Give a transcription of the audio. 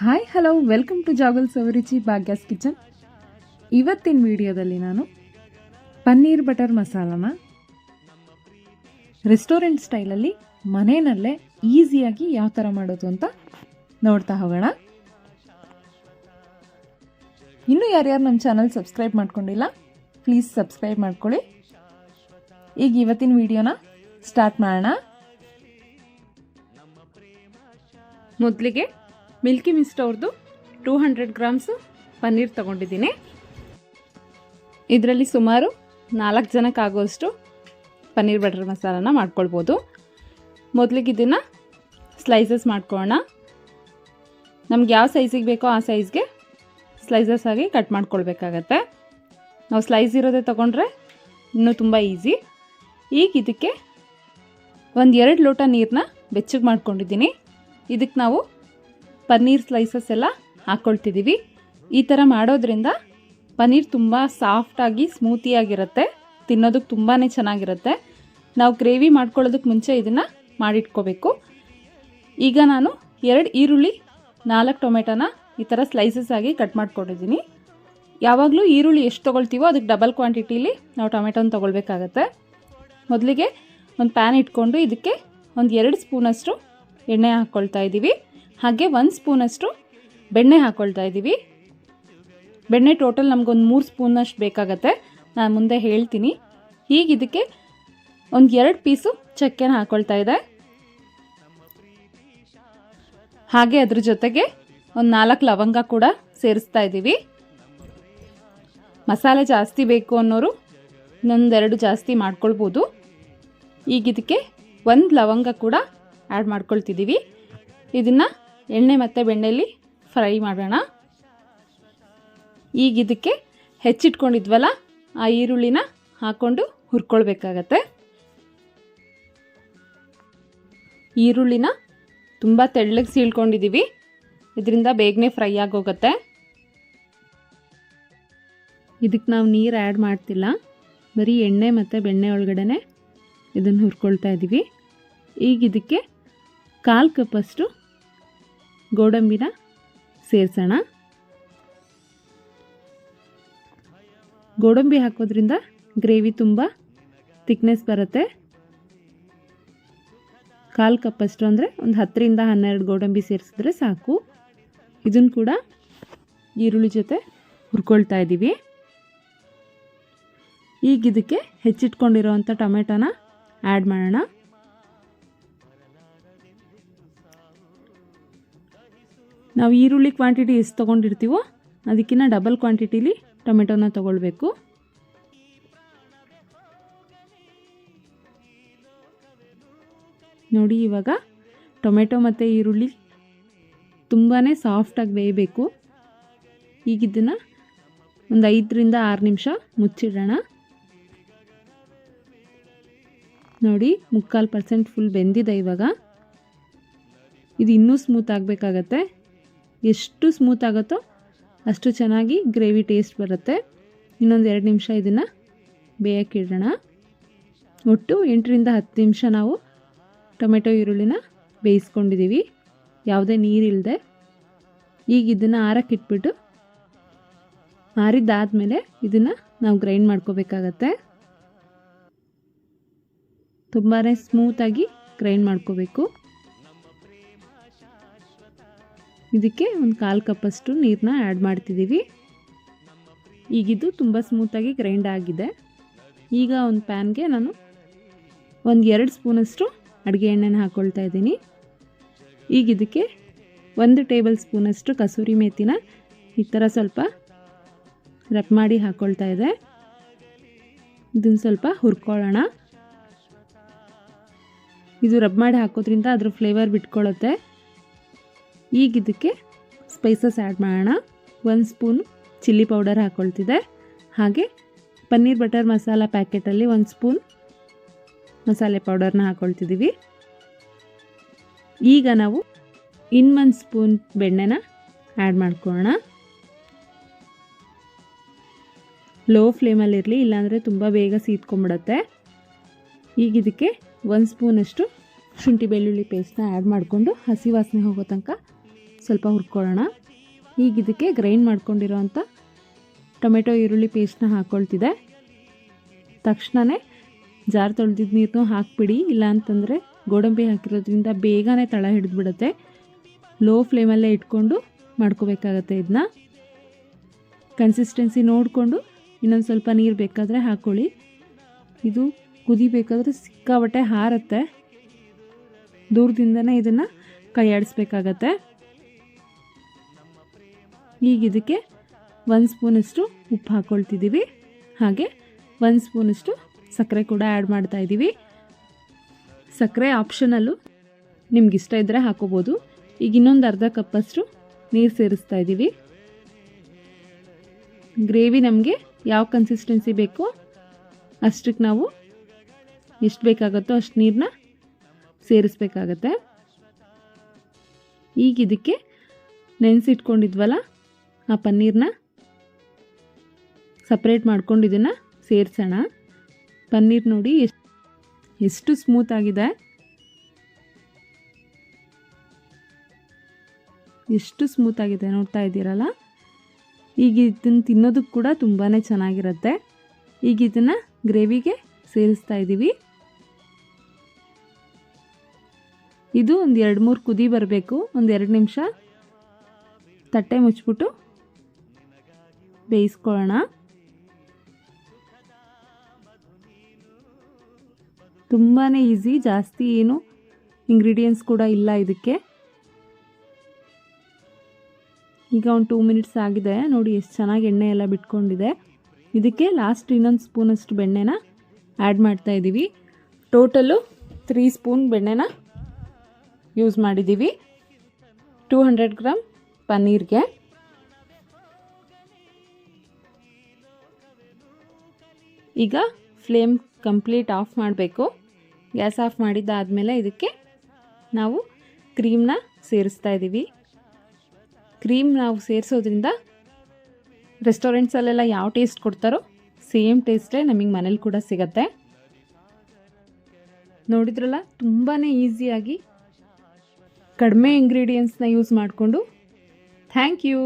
Hi hello welcome to ಜಾಗಲ್ ಸವರುಚಿ Bhagya's kitchen ಇವತ್ತಿನ ವಿಡಿಯೋದಲ್ಲಿ ನಾನು ಪನ್ನೀರ್ ಬಟರ್ ಮಸಾಲನ ರೆಸ್ಟೋರೆಂಟ್ ಸ್ಟೈಲಲ್ಲಿ ಮನೆಯಲ್ಲೇ ಈಸಿಯಾಗಿ ಯಾವ ಥರ ಮಾಡೋದು ಅಂತ ನೋಡ್ತಾ ಹೋಗೋಣ. ಇನ್ನೂ ಯಾರ್ಯಾರು ನಮ್ಮ ಚಾನಲ್ ಸಬ್ಸ್ಕ್ರೈಬ್ ಮಾಡ್ಕೊಂಡಿಲ್ಲ ಪ್ಲೀಸ್ ಸಬ್ಸ್ಕ್ರೈಬ್ ಮಾಡ್ಕೊಳ್ಳಿ. ಈಗ ಇವತ್ತಿನ ವಿಡಿಯೋನ ಸ್ಟಾರ್ಟ್ ಮಾಡೋಣ. ಮೊದಲಿಗೆ ಮಿಲ್ಕಿ ಮಿಸ್ಟ್ ಅವ್ರದ್ದು ಟೂ ಹಂಡ್ರೆಡ್ ಗ್ರಾಮ್ಸು ಪನ್ನೀರ್ ತೊಗೊಂಡಿದ್ದೀನಿ. ಇದರಲ್ಲಿ ಸುಮಾರು ನಾಲ್ಕು ಜನಕ್ಕಾಗೋಷ್ಟು ಪನ್ನೀರ್ ಬಟರ್ ಮಸಾಲನ ಮಾಡ್ಕೊಳ್ಬೋದು. ಮೊದಲಿಗೆ ಇದನ್ನು ಸ್ಲೈಸಸ್ ಮಾಡ್ಕೊಳ್ಳೋಣ. ನಮ್ಗೆ ಯಾವ ಸೈಜಿಗೆ ಬೇಕೋ ಆ ಸೈಜ್ಗೆ ಸ್ಲೈಸಸ್ ಆಗಿ ಕಟ್ ಮಾಡ್ಕೊಳ್ಬೇಕಾಗತ್ತೆ. ನಾವು ಸ್ಲೈಸ್ ಇರೋದೇ ತೊಗೊಂಡ್ರೆ ಇನ್ನೂ ತುಂಬ ಈಸಿ ಈಗ ಇದಕ್ಕೆ ಒಂದು ಎರಡು ಲೋಟ ನೀರನ್ನ ಬೆಚ್ಚಗೆ ಮಾಡ್ಕೊಂಡಿದ್ದೀನಿ. ಇದಕ್ಕೆ ನಾವು ಪನ್ನೀರ್ ಸ್ಲೈಸಸ್ ಎಲ್ಲ ಹಾಕ್ಕೊಳ್ತಿದ್ದೀವಿ ಈ ಥರ ಮಾಡೋದ್ರಿಂದ ಪನ್ನೀರ್ ತುಂಬ ಸಾಫ್ಟಾಗಿ ಸ್ಮೂತಿಯಾಗಿರುತ್ತೆ ತಿನ್ನೋದಕ್ಕೆ ತುಂಬಾ ಚೆನ್ನಾಗಿರುತ್ತೆ. ನಾವು ಗ್ರೇವಿ ಮಾಡ್ಕೊಳ್ಳೋದಕ್ಕೆ ಮುಂಚೆ ಇದನ್ನು ಮಾಡಿಟ್ಕೋಬೇಕು. ಈಗ ನಾನು ಎರಡು ಈರುಳ್ಳಿ, ನಾಲ್ಕು ಟೊಮೆಟೊನ ಈ ಥರ ಸ್ಲೈಸಸ್ ಆಗಿ ಕಟ್ ಮಾಡ್ಕೊಂಡಿದ್ದೀನಿ. ಯಾವಾಗಲೂ ಈರುಳ್ಳಿ ಎಷ್ಟು ತೊಗೊಳ್ತೀವೋ ಅದಕ್ಕೆ ಡಬಲ್ ಕ್ವಾಂಟಿಟೀಲಿ ನಾವು ಟೊಮೆಟೊನ ತೊಗೊಳ್ಬೇಕಾಗತ್ತೆ. ಮೊದಲಿಗೆ ಒಂದು ಪ್ಯಾನ್ ಇಟ್ಕೊಂಡು ಇದಕ್ಕೆ ಒಂದು ಎರಡು ಸ್ಪೂನಷ್ಟು ಎಣ್ಣೆ ಹಾಕ್ಕೊಳ್ತಾ ಇದ್ದೀವಿ ಹಾಗೆ ಒಂದು ಸ್ಪೂನಷ್ಟು ಬೆಣ್ಣೆ ಹಾಕ್ಕೊಳ್ತಾ ಇದ್ದೀವಿ ಬೆಣ್ಣೆ ಟೋಟಲ್ ನಮಗೊಂದು ಮೂರು ಸ್ಪೂನಷ್ಟು ಬೇಕಾಗತ್ತೆ. ನಾನು ಮುಂದೆ ಹೇಳ್ತೀನಿ. ಈಗ ಇದಕ್ಕೆ ಒಂದು ಎರಡು ಪೀಸು ಚಕ್ಕೆನ ಹಾಕ್ಕೊಳ್ತಾ ಇದೆ. ಹಾಗೆ ಅದ್ರ ಜೊತೆಗೆ ಒಂದು ನಾಲ್ಕು ಲವಂಗ ಕೂಡ ಸೇರಿಸ್ತಾ ಇದ್ದೀವಿ ಮಸಾಲೆ ಜಾಸ್ತಿ ಬೇಕು ಅನ್ನೋರು ಇನ್ನೊಂದೆರಡು ಜಾಸ್ತಿ ಮಾಡ್ಕೊಳ್ಬೋದು. ಈಗಿದಕ್ಕೆ ಒಂದು ಲವಂಗ ಕೂಡ ಆ್ಯಡ್ ಮಾಡ್ಕೊಳ್ತಿದ್ದೀವಿ ಇದನ್ನು ಎಣ್ಣೆ ಮತ್ತು ಬೆಣ್ಣೆಯಲ್ಲಿ ಫ್ರೈ ಮಾಡೋಣ. ಈಗ ಇದಕ್ಕೆ ಹೆಚ್ಚಿಟ್ಕೊಂಡಿದ್ವಲ್ಲ, ಆ ಈರುಳ್ಳಿನ ಹಾಕ್ಕೊಂಡು ಹುರ್ಕೊಳ್ಬೇಕಾಗತ್ತೆ. ಈರುಳ್ಳಿನ ತುಂಬ ತೆಳ್ಳಗೆ ಸೀಳ್ಕೊಂಡಿದ್ದೀವಿ. ಇದರಿಂದ ಬೇಗನೆ ಫ್ರೈ ಆಗೋಗುತ್ತೆ. ಇದಕ್ಕೆ ನಾವು ನೀರು ಆ್ಯಡ್ ಮಾಡ್ತಿಲ್ಲ. ಬರೀ ಎಣ್ಣೆ ಮತ್ತು ಬೆಣ್ಣೆ ಒಳಗಡೆ ಇದನ್ನು ಹುರ್ಕೊಳ್ತಾ ಇದ್ದೀವಿ. ಈಗ ಇದಕ್ಕೆ ಕಾಲು ಕಪ್ಪಷ್ಟು ಗೋಡಂಬಿನ ಸೇರಿಸೋಣ. ಗೋಡಂಬಿ ಹಾಕೋದ್ರಿಂದ ಗ್ರೇವಿ ತುಂಬ ಥಿಕ್ನೆಸ್ ಬರುತ್ತೆ. ಕಾಲು ಕಪ್ಪಷ್ಟು ಅಂದರೆ ಒಂದು ಹತ್ತರಿಂದ ಹನ್ನೆರಡು ಗೋಡಂಬಿ ಸೇರಿಸಿದ್ರೆ ಸಾಕು. ಇದನ್ನು ಕೂಡ ಈರುಳ್ಳಿ ಜೊತೆ ಹುರ್ಕೊಳ್ತಾ ಇದ್ದೀವಿ ಈಗ ಇದಕ್ಕೆ ಹೆಚ್ಚಿಟ್ಕೊಂಡಿರೋವಂಥ ಟೊಮೆಟೊನ ಆ್ಯಡ್ ಮಾಡೋಣ. ನಾವು ಈರುಳ್ಳಿ ಕ್ವಾಂಟಿಟಿ ಎಷ್ಟು ತೊಗೊಂಡಿರ್ತೀವೋ ಅದಕ್ಕಿಂತ ಡಬಲ್ ಕ್ವಾಂಟಿಟಿಲಿ ಟೊಮೆಟೊನ ತೊಗೊಳ್ಬೇಕು. ನೋಡಿ ಇವಾಗ ಟೊಮೆಟೊ ಮತ್ತು ಈರುಳ್ಳಿ ತುಂಬಾ ಸಾಫ್ಟಾಗಿ ಬೇಯಬೇಕು. ಈಗಿದ್ದನ್ನು ಒಂದು ಐದರಿಂದ ಆರು ನಿಮಿಷ ಮುಚ್ಚಿಡೋಣ. ನೋಡಿ ಮುಕ್ಕಾಲು ಪರ್ಸೆಂಟ್ ಫುಲ್ ಬೆಂದಿದೆ ಇವಾಗ. ಇದು ಇನ್ನೂ ಸ್ಮೂತ್ ಆಗಬೇಕಾಗತ್ತೆ. ಎಷ್ಟು ಸ್ಮೂತ್ ಆಗುತ್ತೋ ಅಷ್ಟು ಚೆನ್ನಾಗಿ ಗ್ರೇವಿ ಟೇಸ್ಟ್ ಬರುತ್ತೆ. ಇನ್ನೊಂದು ಎರಡು ನಿಮಿಷ ಇದನ್ನು ಬೇಯಕ್ಕಿಡೋಣ ಒಟ್ಟು ಎಂಟರಿಂದ ಹತ್ತು ನಿಮಿಷ ನಾವು ಟೊಮೆಟೊ ಈರುಳ್ಳಿನ ಬೇಯಿಸ್ಕೊಂಡಿದ್ದೀವಿ. ಯಾವುದೇ ನೀರಿಲ್ಲದೆ ಈಗ ಇದನ್ನು ಆರಕ್ಕಿಟ್ಬಿಟ್ಟು ಆರಿದ್ದಾದಮೇಲೆ ಇದನ್ನು ನಾವು ಗ್ರೈಂಡ್ ಮಾಡ್ಕೋಬೇಕಾಗತ್ತೆ. ತುಂಬಾ ಸ್ಮೂತಾಗಿ ಗ್ರೈಂಡ್ ಮಾಡ್ಕೋಬೇಕು. ಇದಕ್ಕೆ ಒಂದು ಕಾಲು ಕಪ್ಪಷ್ಟು ನೀರನ್ನ ಆ್ಯಡ್ ಮಾಡ್ತಿದ್ದೀವಿ. ಈಗಿದ್ದು ತುಂಬ ಸ್ಮೂತಾಗಿ ಗ್ರೈಂಡ್ ಆಗಿದೆ. ಈಗ ಒಂದು ಪ್ಯಾನ್ಗೆ ನಾನು ಒಂದು ಎರಡು ಸ್ಪೂನಷ್ಟು ಅಡುಗೆ ಎಣ್ಣೆನ ಹಾಕ್ಕೊಳ್ತಾ ಇದ್ದೀನಿ. ಈಗ ಇದಕ್ಕೆ ಒಂದು ಟೇಬಲ್ ಸ್ಪೂನಷ್ಟು ಕಸೂರಿ ಮೇಥಿನ ಈ ಥರ ಸ್ವಲ್ಪ ರಪ್ ಮಾಡಿ ಹಾಕ್ಕೊಳ್ತಾ ಇದೆ. ಇದನ್ನು ಸ್ವಲ್ಪ ಹುರ್ಕೊಳ್ಳೋಣ. ಇದು ರಬ್ ಮಾಡಿ ಹಾಕೋದ್ರಿಂದ ಅದ್ರ ಫ್ಲೇವರ್ ಬಿಟ್ಕೊಳ್ಳುತ್ತೆ ಈಗ ಇದಕ್ಕೆ ಸ್ಪೈಸಸ್ ಆ್ಯಡ್ ಮಾಡೋಣ. ಒಂದು ಸ್ಪೂನ್ ಚಿಲ್ಲಿ ಪೌಡರ್ ಹಾಕ್ಕೊಳ್ತಿದೆ ಹಾಗೆ ಪನ್ನೀರ್ ಬಟರ್ ಮಸಾಲ ಪ್ಯಾಕೆಟಲ್ಲಿ ಒಂದು ಸ್ಪೂನ್ ಮಸಾಲೆ ಪೌಡರ್ನ ಹಾಕ್ಕೊಳ್ತಿದ್ದೀವಿ ಈಗ ನಾವು ಇನ್ನೊಂದು ಸ್ಪೂನ್ ಬೆಣ್ಣೆನ ಆ್ಯಡ್ ಮಾಡ್ಕೊಳ್ಳೋಣ. ಲೋ ಫ್ಲೇಮಲ್ಲಿರಲಿ ಇಲ್ಲಾಂದರೆ ತುಂಬ ಬೇಗ ಸೀತ್ಕೊಂಡ್ಬಿಡತ್ತೆ. ಈಗ ಇದಕ್ಕೆ ಒಂದು ಸ್ಪೂನಷ್ಟು ಶುಂಠಿ ಬೆಳ್ಳುಳ್ಳಿ ಪೇಸ್ಟ್ನ ಆ್ಯಡ್ ಮಾಡಿಕೊಂಡು ಹಸಿ ವಾಸನೆ ಹೋಗೋ ತನಕ ಸ್ವಲ್ಪ ಹುರ್ಕೊಳ್ಳೋಣ. ಈಗ ಇದಕ್ಕೆ ಗ್ರೈಂಡ್ ಮಾಡ್ಕೊಂಡಿರೋವಂಥ ಟೊಮೆಟೊ, ಈರುಳ್ಳಿ ಪೇಸ್ಟ್ನ ಹಾಕ್ಕೊಳ್ತಿದೆ ತಕ್ಷಣವೇ ಜಾರ್ ತೊಳೆದಿದ್ದ ನೀರನ್ನು ಹಾಕ್ಬಿಡಿ. ಇಲ್ಲ ಅಂತಂದರೆ ಗೋಡಂಬಿ ಹಾಕಿರೋದ್ರಿಂದ ಬೇಗನೆ ತಳ ಹಿಡಿದ್ಬಿಡುತ್ತೆ. ಲೋ ಫ್ಲೇಮಲ್ಲೇ ಇಟ್ಕೊಂಡು ಮಾಡ್ಕೋಬೇಕಾಗತ್ತೆ ಇದನ್ನ ಕನ್ಸಿಸ್ಟೆನ್ಸಿ ನೋಡಿಕೊಂಡು ಇನ್ನೊಂದು ಸ್ವಲ್ಪ ನೀರು ಬೇಕಾದರೆ ಹಾಕ್ಕೊಳ್ಳಿ ಇದು ಕುದಿಬೇಕಾದ್ರೆ ಸಿಕ್ಕಾಬಟ್ಟೆ ಹಾರತ್ತೆ. ದೂರದಿಂದನೇ ಇದನ್ನು ಕೈಯಾಡಿಸ್ಬೇಕಾಗತ್ತೆ ಈಗ ಇದಕ್ಕೆ ಒಂದು ಸ್ಪೂನಷ್ಟು ಉಪ್ಪು ಹಾಕ್ಕೊಳ್ತಿದ್ದೀವಿ ಹಾಗೆ ಒಂದು ಸ್ಪೂನಷ್ಟು ಸಕ್ಕರೆ ಕೂಡ ಆ್ಯಡ್ ಮಾಡ್ತಾ ಇದ್ದೀವಿ. ಸಕ್ಕರೆ ಆಪ್ಷನಲ್ಲು ನಿಮ್ಗೆ ಇಷ್ಟ ಇದ್ದರೆ ಹಾಕೋಬೋದು. ಈಗ ಇನ್ನೊಂದು ಅರ್ಧ ಕಪ್ಪಷ್ಟು ನೀರು ಸೇರಿಸ್ತಾ ಇದ್ದೀವಿ. ಗ್ರೇವಿ ನಮಗೆ ಯಾವ ಕನ್ಸಿಸ್ಟೆನ್ಸಿ ಬೇಕೋ ಅಷ್ಟಕ್ಕೆ ನಾವು ಎಷ್ಟು ಬೇಕಾಗುತ್ತೋ ಅಷ್ಟು ನೀರನ್ನ ಸೇರಿಸ್ಬೇಕಾಗತ್ತೆ. ಈಗ ಇದಕ್ಕೆ ನೆನೆಸಿಟ್ಕೊಂಡಿದ್ವಲ್ಲ ಆ ಪನ್ನೀರನ್ನ ಸಪ್ರೇಟ್ ಮಾಡ್ಕೊಂಡು ಇದನ್ನು ಸೇರಿಸೋಣ. ಪನ್ನೀರ್ ನೋಡಿ ಎಷ್ಟು ಎಷ್ಟು ಸ್ಮೂತ್ ಆಗಿದೆ. ಎಷ್ಟು ಸ್ಮೂತ್ ಆಗಿದೆ ನೋಡ್ತಾ ಇದ್ದೀರಲ್ಲ? ಈಗ ಇದನ್ನು ತಿನ್ನೋದಕ್ಕೆ ಕೂಡ ತುಂಬಾ ಚೆನ್ನಾಗಿರುತ್ತೆ. ಈಗ ಇದನ್ನು ಗ್ರೇವಿಗೆ ಸೇರಿಸ್ತಾ ಇದ್ದೀವಿ ಇದು ಒಂದು ಎರಡು ಮೂರು ಕುದಿ ಬರಬೇಕು. ಒಂದು ಎರಡು ನಿಮಿಷ ತಟ್ಟೆ ಮುಚ್ಚಿಬಿಟ್ಟು ಬೇಯಿಸ್ಕೊಳ್ಳೋಣ. ತುಂಬಾ ಈಸಿ, ಜಾಸ್ತಿ ಏನು ಇಂಗ್ರೀಡಿಯೆಂಟ್ಸ್ ಕೂಡ ಇಲ್ಲ ಇದಕ್ಕೆ. ಈಗ ಒಂದು ಟೂ ಮಿನಿಟ್ಸ್ ಆಗಿದೆ. ನೋಡಿ ಎಷ್ಟು ಚೆನ್ನಾಗಿ ಎಣ್ಣೆ ಎಲ್ಲ ಬಿಟ್ಕೊಂಡಿದೆ. ಇದಕ್ಕೆ ಲಾಸ್ಟ್ ಇನ್ನೊಂದು ಸ್ಪೂನಷ್ಟು ಬೆಣ್ಣೆನ ಆ್ಯಡ್ ಮಾಡ್ತಾ ಇದ್ದೀವಿ ಟೋಟಲು ತ್ರೀ ಸ್ಪೂನ್ ಬೆಣ್ಣೆನ ಯೂಸ್ ಮಾಡಿದ್ದೀವಿ ಟೂ ಹಂಡ್ರೆಡ್ ಗ್ರಾಮ್ ಪನ್ನೀರ್ಗೆ. ಈಗ ಫ್ಲೇಮ್ ಕಂಪ್ಲೀಟ್ ಆಫ್ ಮಾಡಬೇಕು. ಗ್ಯಾಸ್ ಆಫ್ ಮಾಡಿದ್ದಾದಮೇಲೆ ಇದಕ್ಕೆ ನಾವು ಕ್ರೀಮ್ನ ಸೇರಿಸ್ತಾ ಇದ್ದೀವಿ. ಕ್ರೀಮ್ ನಾವು ಸೇರಿಸೋದ್ರಿಂದ ರೆಸ್ಟೋರೆಂಟ್ಸಲ್ಲೆಲ್ಲ ಯಾವ ಟೇಸ್ಟ್ ಕೊಡ್ತಾರೋ ಸೇಮ್ ಟೇಸ್ಟೇ ನಮಗೆ ಮನೇಲಿ ಕೂಡ ಸಿಗತ್ತೆ. ನೋಡಿದ್ರಲ್ಲ ತುಂಬಾ ಈಸಿಯಾಗಿ ಕಡಿಮೆ ಇಂಗ್ರೀಡಿಯೆಂಟ್ಸ್ನ ಯೂಸ್ ಮಾಡಿಕೊಂಡು. Thank you